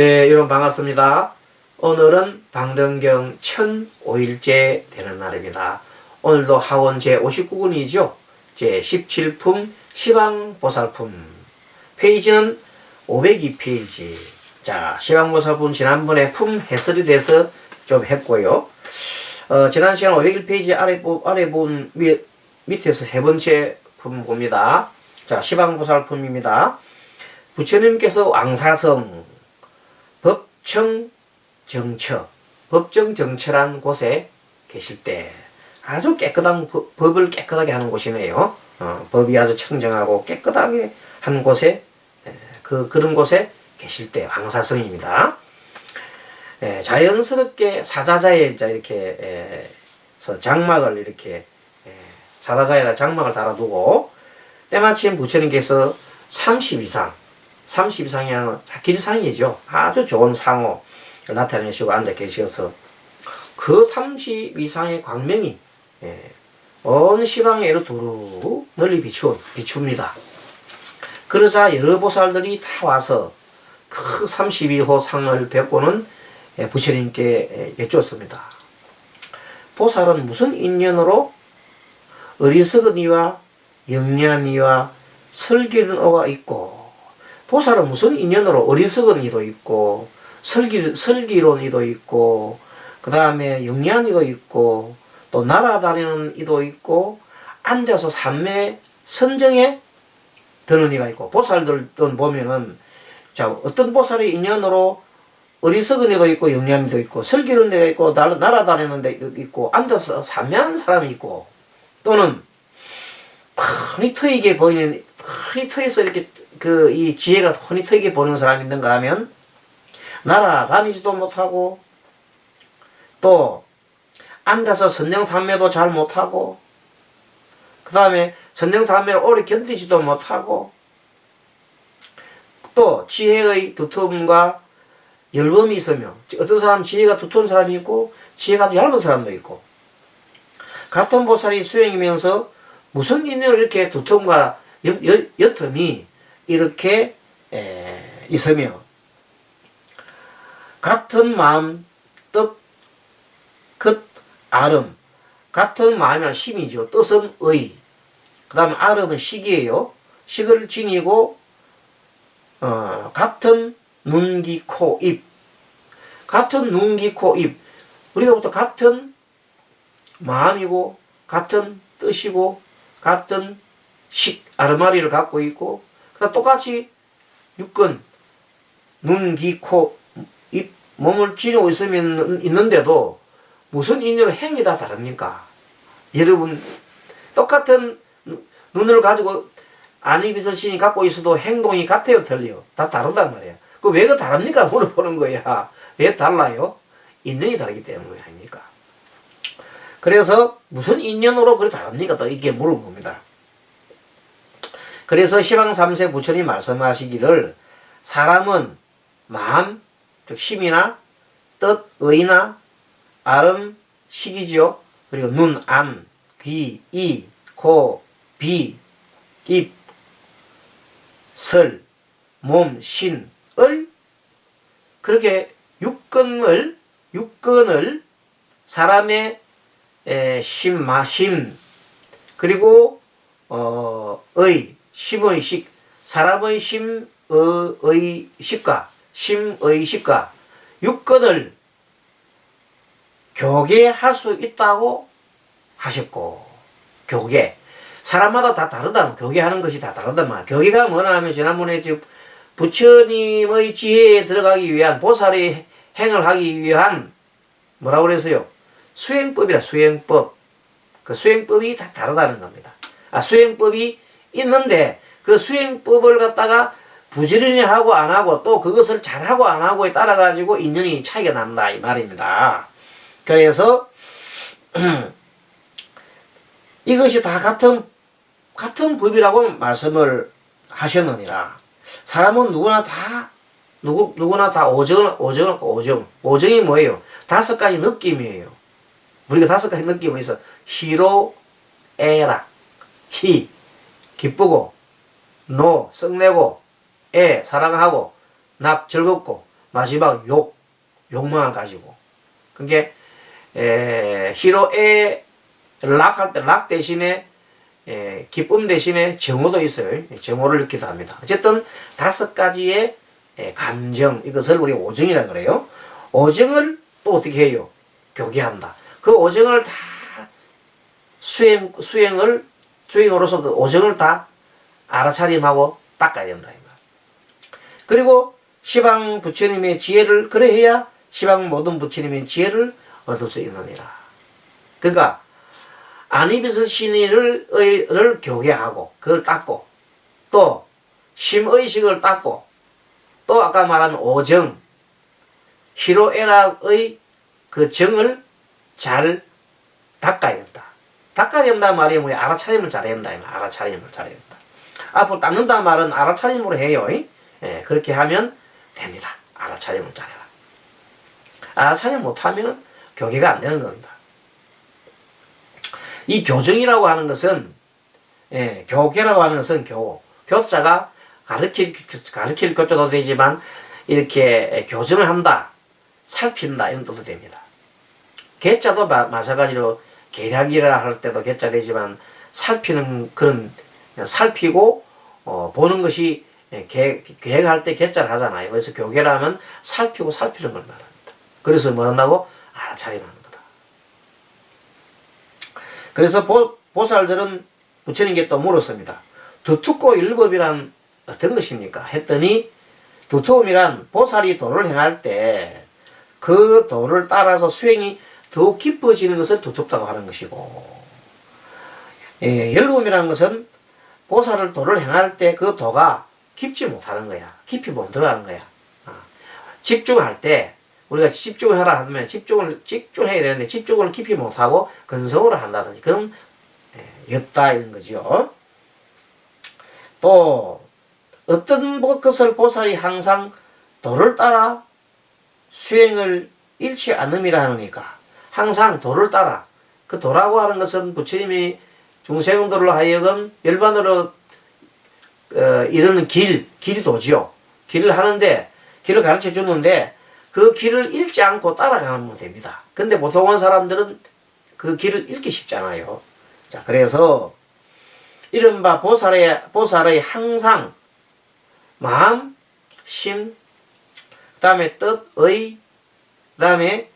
네, 여러분 반갑습니다. 오늘은 방등경 1005일째 되는 날입니다. 오늘도 하원 제59군이죠. 제17품 시방보살품. 페이지는 502페이지. 자, 시방보살품 지난번에 품 해설이 돼서 좀 했고요. 어, 지난 시간 501페이지 아래, 부분 밑, 밑에서 세 번째 품 봅니다. 자, 시방보살품입니다. 부처님께서 왕사성 법청 정처, 법정 정처란 곳에 계실 때 아주 깨끗한 법, 법을 깨끗하게 하는 곳이네요. 어, 법이 아주 청정하고 깨끗하게 한 곳에 에, 그 그런 곳에 계실 때 왕사성입니다. 에, 자연스럽게 사자자에 이제 이렇게 에, 서 장막을 이렇게 에, 사자자에다 장막을 달아두고 때마침 부처님께서 30 이상 30 이상이라는 길상이죠. 아주 좋은 상호 나타내시고 앉아 계셔서 그 30 이상의 광명이 예, 온 시방에로 두루 널리 비추, 비춥니다. 그러자 여러 보살들이 다 와서 그 32호 상을 뵙고는 예, 부처님께 예, 여쭈었습니다. 보살은 무슨 인연으로 어리석은 이와 영리한 이와 슬기는 어가 있고 보살은 무슨 인연으로? 어리석은 이도 있고 슬기, 슬기로운 이도 있고 그 다음에 영리한 이도 있고 또 날아다니는 이도 있고 앉아서 삼매 선정에 드는 이가 있고 보살들도 보면은 자 어떤 보살의 인연으로 어리석은 애도 있고 영리한 애도 있고 슬기로운 애가 있고 날, 날아다니는 데 있고 앉아서 삼매하는 사람이 있고 또는 흔히 트이게 보이는 흔히 트여서 이렇게 그 이 지혜가 흔히 트이게 보이는 사람이 있는가 하면 날아다니지도 못하고 또 앉아서 선정삼매도 잘 못하고 그 다음에 선정삼매를 오래 견디지도 못하고 또 지혜의 두툼과 열범이 있으며 어떤 사람 지혜가 두터운 사람이 있고 지혜가 아주 얇은 사람도 있고 같은 보살이 수행이면서 무슨 인연으로 이렇게 두텀과 옅- 옅- 옅음이 이렇게 에, 있으며 같은 마음 뜻, 끝, 아름 같은 마음이란 심이죠. 뜻은 의. 그 다음에 아름은 식이에요. 식을 지니고 어, 같은 눈, 귀, 코, 입 같은 눈, 귀, 코, 입 우리가부터 같은 마음이고 같은 뜻이고 같은 식 아르마리를 갖고 있고 그다음 똑같이 육근 눈, 귀, 코, 입 몸을 지니고 있으면 있는데도 무슨 인연으로 행이 다 다릅니까? 여러분 똑같은 눈- 눈을 가지고 안이비서 신이 갖고 있어도 행동이 같아요, 틀려요? 다 다르단 말이야. 그왜그 다릅니까? 물어보는 거야. 왜 달라요? 인연이 다르기 때문에 아닙니까? 그래서 무슨 인연으로 그래 다릅니까? 또 이게 물은 겁니다. 그래서 시방 3세 부처님 말씀하시기를 사람은 마음, 즉 심이나 뜻, 의나 아름, 식이지요. 그리고 눈, 안, 귀, 이, 코, 비, 입, 설, 몸, 신, 을 그렇게 육근을 육근을 사람의 에, 심, 마심 그리고 어, 의, 심의 식 사람의 심, 어, 의 식과 심의 식과 육근을 교계할 수 있다고 하셨고 교계. 사람마다 다 다르다 교계하는 것이 다 다르단 말이야 교계가 뭐냐 하면 지난번에 부처님의 지혜에 들어가기 위한 보살의 행을 하기 위한 뭐라고 그랬어요? 수행법이라 수행법. 그 수행법이 다 다르다는 겁니다. 아 수행법이 있는데 그 수행법을 갖다가 부지런히 하고 안 하고 또 그것을 잘하고 안 하고에 따라 가지고 인연이 차이가 난다 이 말입니다 그래서 이것이 다 같은 같은 법이라고 말씀을 하셨느니라. 사람은 누구나 다 누구 누구나 다 오정 오정 오정 오정이 뭐예요? 다섯 가지 느낌이에요. 우리가 다섯 가지 느낌이 있어. 희로 애락 희 기쁘고 노 썩내고 애 사랑하고 낙 즐겁고 마지막 욕, 욕망을 가지고. 그게 에, 희로애 락할 때 락 대신에 에, 기쁨 대신에 정오도 있어요. 정오를 넣기도 합니다. 어쨌든 다섯 가지의 에, 감정 이것을 우리 오정이라 그래요. 오정을 또 어떻게 해요? 교계한다. 그 오정을 다 수행 수행을 수행으로서 그 오정을 다 알아차림하고 닦아야 된다. 그리고 시방 부처님의 지혜를 그래야 시방 모든 부처님의 지혜를 얻을 수 있느니라. 그러니까 안입에서 신의를 을 교계하고 그걸 닦고 또 심의식을 닦고 또 아까 말한 오정 희로애락의 그 정을 잘 닦아야 된다. 닦아야 된다 말이 뭐야? 알아차림을 된다. 알아차림을 된다. 앞으로 닦는다 말은 알아차림으로 해요. 예, 그렇게 하면 됩니다. 알아차림을 잘해라. 알아차림 못하면 교계가 안 되는 겁니다. 이 교정이라고 하는 것은 예, 교계라고 하는 것은 교 교자가 가르칠 가르칠 교자도 되지만 이렇게 교정을 한다, 살핀다 이런 뜻도 됩니다. 개자도 마, 마찬가지로 계략이라 할 때도 개자 되지만 살피는 그런 살피고 어, 보는 것이 예, 계, 계획할 때 개자를 하잖아요. 그래서 교계라면 살피고 살피는 걸 말합니다. 그래서 뭐 한다고? 알아차림하는 거다. 그래서 보, 보살들은 부처님께 또 물었습니다. 두투고 일법이란 어떤 것입니까? 했더니 두투움이란 보살이 도를 행할 때 그 도를 따라서 수행이 더욱 깊어지는 것을 두텁다고 하는 것이고 예, 열범이라는 것은 보살을 도를 행할 때 그 도가 깊지 못하는 거야. 깊이 못 들어가는 거야. 아, 집중할 때 우리가 집중을 하라 하면 집중을 집중해야 되는데 집중을 깊이 못하고 근성으로 한다든지 그럼 예, 없다 이런 거죠. 또 어떤 것을 보살이 항상 도를 따라 수행을 잃지 않음이라 하니까 항상 도를 따라 그 도라고 하는 것은 부처님이 중생들로 하여금 일반으로 어, 이르는 길, 길이 도지요. 길을 하는데 길을 가르쳐 주는데 그 길을 잃지 않고 따라가면 됩니다. 근데 보통은 사람들은 그 길을 잃기 쉽잖아요. 자, 그래서 이른바 보살의, 보살의 항상 마음, 심, 그 다음에 뜻, 의, 그 다음에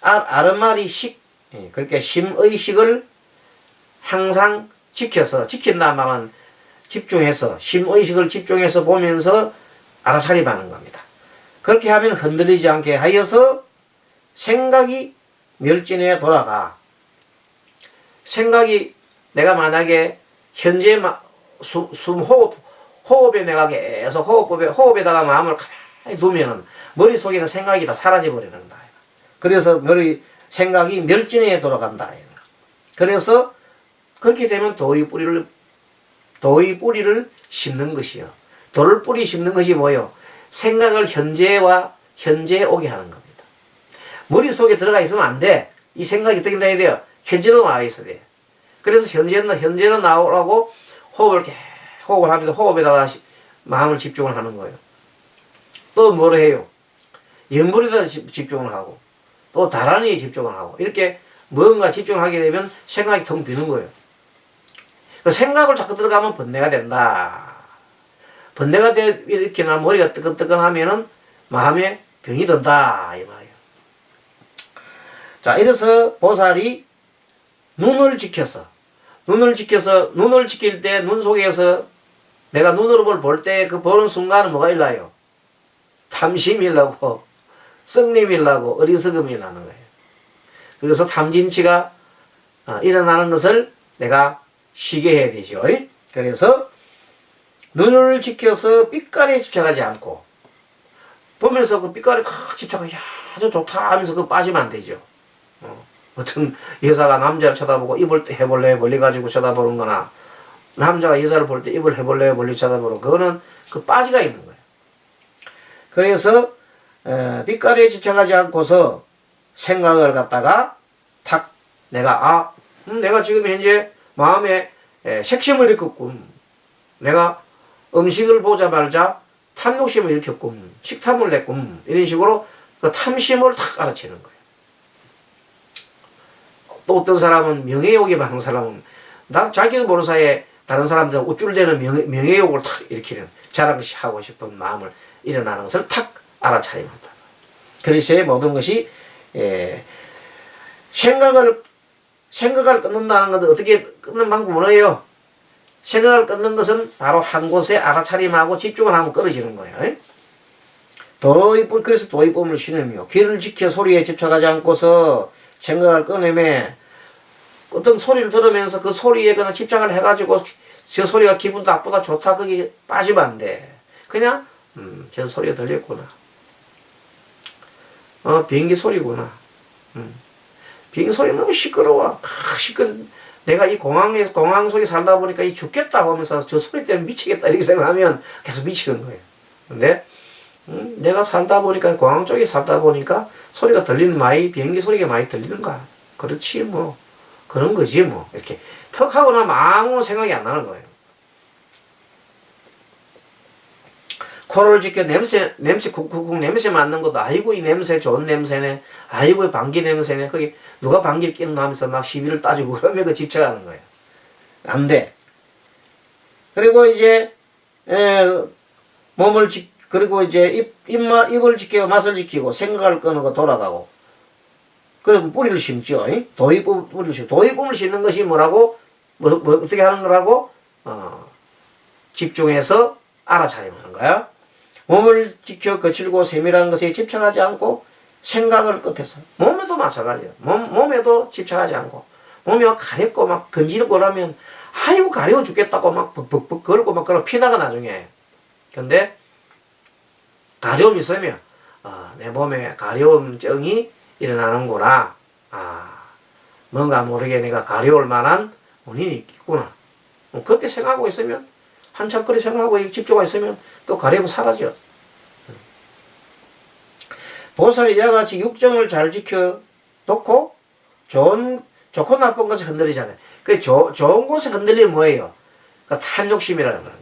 아르마리 식, 예, 그렇게 심의식을 항상 지켜서, 지킨다 말은 집중해서, 심의식을 집중해서 보면서 알아차림하는 겁니다. 그렇게 하면 흔들리지 않게 하여서 생각이 멸진에 돌아가. 생각이 내가 만약에 현재 숨, 숨 호흡, 호흡에 내가 계속 호흡에, 호흡에다가 마음을 가만히 두면은 머릿속에는 생각이 다 사라져 버리는 거다. 그래서 머리 생각이 멸진에 돌아간다. 그래서 그렇게 되면 도의 뿌리를 도의 뿌리를 심는 것이요. 돌을 뿌리 심는 것이 뭐요? 생각을 현재와 현재에 오게 하는 겁니다. 머릿속에 들어가 있으면 안 돼. 이 생각이 어떻게 돼야 돼요? 현재로 나와 있어야 돼. 그래서 현재는 현재로 나오라고 호흡을 호흡을 하면서 호흡에다가 마음을 집중을 하는 거예요. 또 뭐를 해요? 연불에다 집중을 하고 또 다란히 집중을 하고 이렇게 뭔가 집중하게 되면 생각이 텅 비는 거예요. 그 생각을 자꾸 들어가면 번뇌가 된다. 번뇌가 되 이렇게 나 머리가 뜨끈뜨끈하면은 마음에 병이 든다 이 말이에요. 자 이래서 보살이 눈을 지켜서 눈을 지켜서 눈을 지킬 때 눈 속에서 내가 눈으로 볼 때 그 보는 순간은 뭐가 일나요? 탐심이 일나고 썩님이 일나고 어리석음이 일나는 거예요. 그래서 탐진치가 어, 일어나는 것을 내가 쉬게 해야 되죠. 그래서 눈을 지켜서 빛깔에 집착하지 않고 보면서 그 빛깔에 탁 집착하고 야 아주 좋다 하면서 그 빠지면 안 되죠. 어. 어떤 여자가 남자를 쳐다보고 입을 해볼래 멀리 가지고 쳐다보는 거나 남자가 여자를 볼 때 입을 해볼래 멀리 쳐다보는 그거는 그 빠지가 있는 거예요. 그래서 에, 빛깔에 집착하지 않고서 생각을 갖다가 탁 내가 아 음, 내가 지금 현재 마음에 에, 색심을 일으켰군. 내가 음식을 보자마자 탐욕심을 일으켰군, 식탐을 냈군, 이런 식으로 그 탐심을 탁 알아채는 거예요. 또 어떤 사람은 명예욕이 많은 사람은 나 자기도 모르는 사이에 다른 사람들은 우쭐대는 명예, 명예욕을 탁 일으키는 자랑하고 싶은 마음을 일어나는 것을 탁 알아차립니다. 그래서 모든 것이 예, 생각을 생각을 끊는다는 것은 어떻게 끊는 방법은 뭐예요? 생각을 끊는 것은 바로 한 곳에 알아차림하고 집중을 하면 끊어지는 거예요. 도의 뿔 그래서 도의 뿔을 신으며 귀를 지켜 소리에 집착하지 않고서 생각을 끊으며 어떤 소리를 들으면서 그 소리에 그냥 집착을 해가지고 저 소리가 기분 나쁘다 좋다 그게 빠지면 안 돼. 그냥 음, 저 소리가 들렸구나. 어 비행기 소리구나. 음. 비행기 소리 너무 시끄러워. 아, 시끄러. 내가 이 공항에서 공항 속에 살다 보니까 이 죽겠다 하면서 저 소리 때문에 미치겠다 이렇게 생각하면 계속 미치는 거예요. 근데 음, 내가 살다 보니까 공항 쪽에 살다 보니까 소리가 들리는 많이 비행기 소리가 많이 들리는 거야. 그렇지 뭐 그런 거지 뭐 이렇게 턱 하고 나면 아무 생각이 안 나는 거예요. 코를 지켜 냄새 냄새 쿡쿡쿡 냄새 맡는 것도 아이고 이 냄새 좋은 냄새네. 아이고 이 방귀 냄새네. 그게 누가 방귀를 뀌는다 하면서 막 시비를 따지고 그러면 그 집착하는 거예요. 안 돼. 그리고 이제 에, 몸을 지 그리고 이제 입 입맛 입을 지키고 맛을 지키고 생각을 끊고 돌아가고. 그럼 뿌리를 심죠. 도입부 뿌리를 심. 도입부를 심는 것이 뭐라고? 뭐, 뭐 어떻게 하는 거라고? 어, 집중해서 알아차림 하는 거야. 몸을 지켜 거칠고 세밀한 것에 집착하지 않고 생각을 끝에서 몸에도 마찬가지야. 몸, 몸에도 집착하지 않고 몸이 막 가렵고 막 건지르고 그러면 아이고 가려워 죽겠다고 막 벅벅벅 걸고 막 그러 피다가 나중에 근데 가려움이 있으면 아, 내 몸에 가려움증이 일어나는구나. 아 뭔가 모르게 내가 가려울 만한 원인이 있구나. 뭐 그렇게 생각하고 있으면 한참 그렇게 생각하고 집중하고 있으면 또 가려움 사라져. 보살이 이와 같이 육정을 잘 지켜 놓고 좋은 좋고 나쁜 것을 흔들리잖아요. 그 조, 좋은 것에 흔들리면 뭐예요? 그 탐욕심이라는 거예요.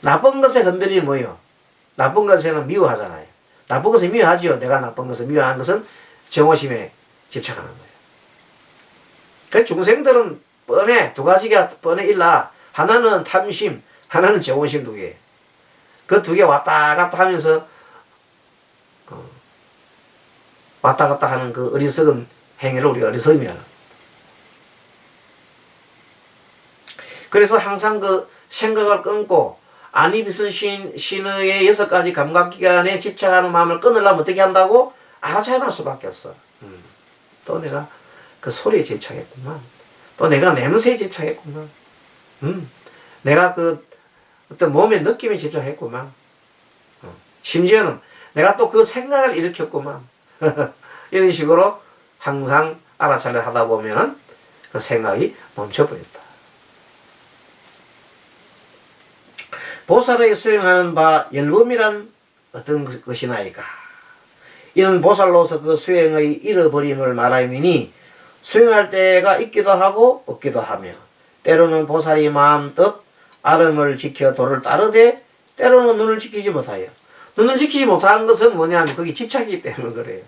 나쁜 것에 흔들리면 뭐예요? 나쁜 것에는 미워하잖아요. 나쁜 것을 미워하지요. 내가 나쁜 것을 미워하는 것은 정오심에 집착하는 거예요. 그래서 중생들은 뻔해. 두 가지가 뻔해 일라. 하나는 탐심, 하나는 정오심 두 개. 그 두 개 왔다 갔다 하면서 어, 왔다 갔다 하는 그 어리석은 행위를 우리가 어리석이면 그래서 항상 그 생각을 끊고 안입있을 신의 여섯 가지 감각기관에 집착하는 마음을 끊으려면 어떻게 한다고? 알아차릴 수밖에 없어. 음. 또 내가 그 소리에 집착했구만. 또 내가 냄새에 집착했구만. 음. 내가 그 어떤 몸의 느낌에 집착했구만. 어. 심지어는 내가 또 그 생각을 일으켰구만. 이런 식으로 항상 알아차려 하다 보면은 그 생각이 멈춰버렸다. 보살에 수행하는 바 열범이란 어떤 것이나이까. 이는 보살로서 그 수행의 잃어버림을 말하이니 수행할 때가 있기도 하고 없기도 하며 때로는 보살이 마음 뜻 아름을 지켜 도를 따르되 때로는 눈을 지키지 못하여 눈을 지키지 못한 것은 뭐냐면 거기 집착이기 때문에 그래요.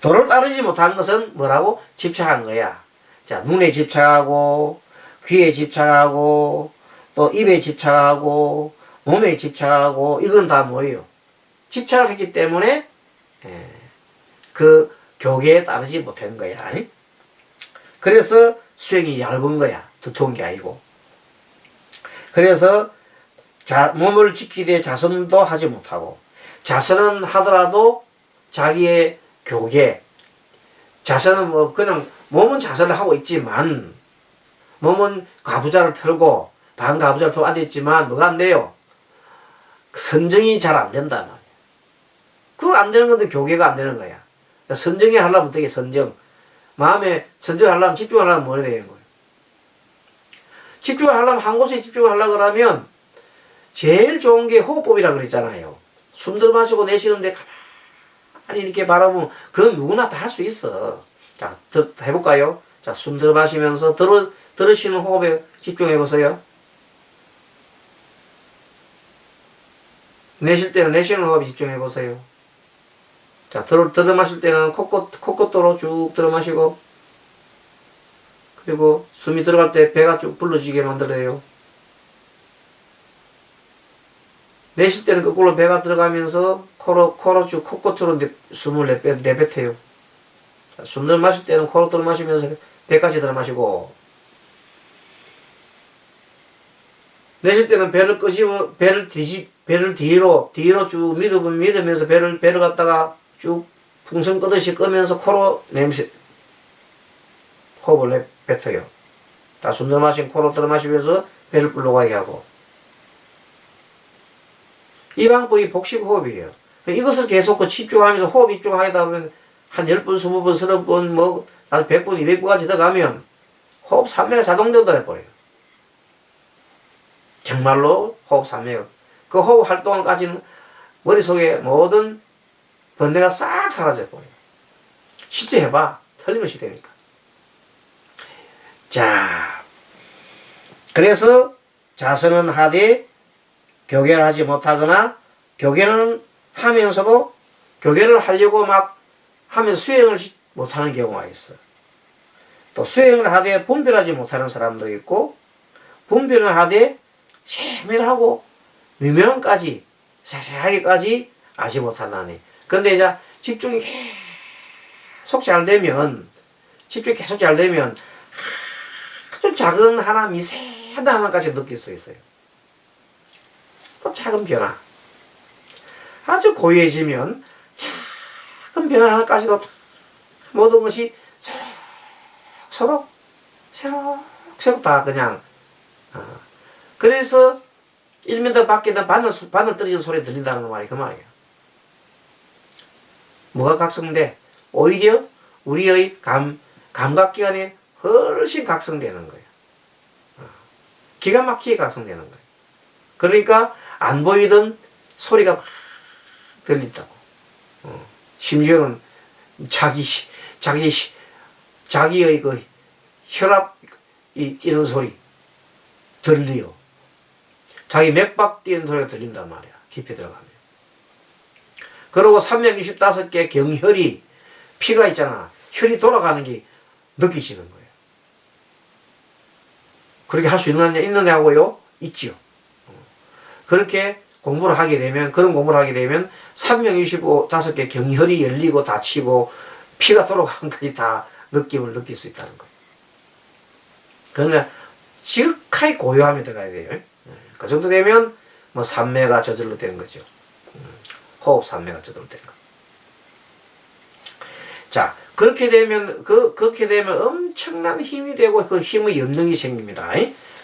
도를 따르지 못한 것은 뭐라고? 집착한 거야. 자, 눈에 집착하고, 귀에 집착하고, 또 입에 집착하고, 몸에 집착하고, 이건 다 뭐예요? 집착을 했기 때문에, 예, 그 교계에 따르지 못한 거야. 그래서 수행이 얇은 거야. 두터운 게 아니고. 그래서 자, 몸을 지키되 자선도 하지 못하고 자선은 하더라도 자기의 교계 자선은 뭐 그냥 몸은 자선을 하고 있지만 몸은 가부좌를 털고 반가부좌를 털고 앉아있지만 뭐가 안 돼요? 선정이 잘 안 된다 말이야. 그거 안 되는 건데 교계가 안 되는 거야. 선정이 하려면 어떻게 선정? 마음에 선정하려면 집중하려면 뭐 해야 되는 거예요? 집중하려면 한 곳에 집중하려고 그러면 제일 좋은 게 호흡법이라 그랬잖아요. 숨 들어 마시고 내쉬는데 가만히 이렇게 바라보면 그건 누구나 다 할 수 있어. 자, 더, 해볼까요? 자, 숨 들어 마시면서 들어, 들으시는 호흡에 집중해 보세요. 내쉴 때는 내쉬는 호흡에 집중해 보세요. 자, 들어, 들어 마실 때는 코끝, 코끝도로 쭉 들어 마시고, 그리고 숨이 들어갈 때 배가 쭉 불러지게 만들어요. 내쉴 때는 거꾸로 배가 들어가면서 코로, 코로 쭉 코끝으로 내, 숨을 내뱉, 내뱉어요. 자, 숨 들어 마실 때는 코로 들어 마시면서 배까지 들어 마시고, 내쉴 때는 배를 끄집어, 배를 뒤집, 배를 뒤로, 뒤로 쭉 밀어, 밀으면서 배를, 배를 갖다가 쭉 풍선 끄듯이 끄면서 코로 냄새, 호흡을 뱉어요. 다 숨 들어 마신 코로 들어 마시면서 배를 불러가게 하고. 이 방법이 복식 호흡이에요. 이것을 계속 그 집중하면서 호흡 집중하다 보면 한 10번, 20번, 30번, 뭐, 한 100번, 200번까지 더 가면 호흡 산매가 자동적으로 해버려요. 정말로 호흡 산매가. 그 호흡 할 동안까지는 머릿속에 모든 번뇌가 싹 사라져버려요. 실제 해봐. 틀림없이 되니까. 자, 그래서 자선은 하되 교계를 하지 못하거나 교계는 하면서도 교계를 하려고 막 하면 수행을 못하는 경우가 있어. 또 수행을 하되 분별하지 못하는 사람도 있고 분별을 하되 세밀하고 미명까지 세세하게까지 아지 못한다니. 근데 이제 집중이 계속 잘 되면 집중이 계속 잘 되면 아주 작은 하나 미세한 하나까지 느낄 수 있어요. 또 작은 변화. 아주 고요해지면 작은 변화 하나까지도 모든 것이 서로 서로 새로 다 그냥 어. 그래서 1m 밖에다 바늘 바늘 떨어지는 소리 들린다는 말이 그 말이에요. 뭐가 각성돼? 오히려 우리의 감 감각기관이 훨씬 각성되는 거예요. 어. 기가 막히게 각성되는 거예요. 그러니까 안 보이던 소리가 막 들린다고. 어. 심지어는 자기 자기 자기의 그 혈압 이 뛰는 소리 들리요. 자기 맥박 뛰는 소리가 들린단 말이야. 깊이 들어가면. 그리고 365개 경혈이 피가 있잖아. 혈이 돌아가는 게 느끼시는 거예요. 그렇게 할 수 있느냐, 있느냐고요? 있지요. 그렇게 공부를 하게 되면, 그런 공부를 하게 되면, 365개 경혈이 열리고 닫히고, 피가 돌아가는 것까지 다 느낌을 느낄 수 있다는 거예요. 그러나, 지극하게 고요함이 들어가야 돼요. 그 정도 되면, 뭐, 산매가 저절로 되는 거죠. 호흡 산매가 저절로 되는 거. 자, 그렇게 되면 그 그렇게 되면 엄청난 힘이 되고 그 힘의 염능이 생깁니다.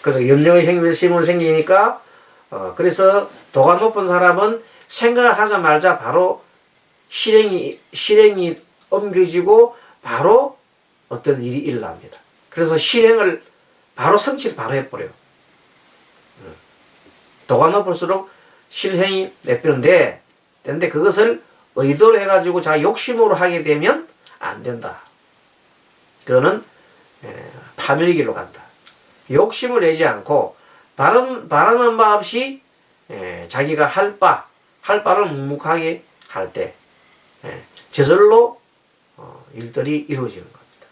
그래서 염능이 힘을 생기니까 어 그래서 도가 높은 사람은 생각을 하자마자 바로 실행이 실행이 옮겨지고 바로 어떤 일이 일어납니다. 그래서 실행을 바로 성취를 바로 해버려요. 도가 높을수록 실행이 내피는데 근데 그것을 의도로 해가지고 자 욕심으로 하게 되면 안 된다. 그거는 파멸의 로 간다. 욕심을 내지 않고 바라는, 바라는 바 없이 자기가 할 바, 할 바를 묵묵하게 할때 저절로 어, 일들이 이루어지는 겁니다.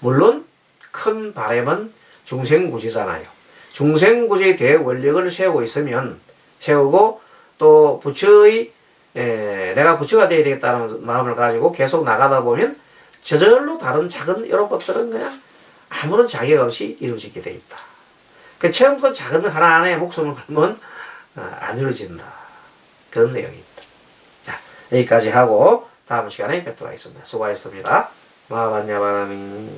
물론 큰 바람은 중생구제잖아요. 중생구제에 대해 원력을 세우고 있으면 세우고 또 부처의 에, 내가 부처가 되어야 되겠다는 마음을 가지고 계속 나가다 보면 저절로 다른 작은 이런 것들은 그냥 아무런 자격 없이 이루어지게 돼 있다. 그 처음부터 작은 하나하나의 목숨을 걸면 어, 안 이루어진다. 그런 내용입니다. 자 여기까지 하고 다음 시간에 뵙도록 하겠습니다. 수고하셨습니다. 마반야바라미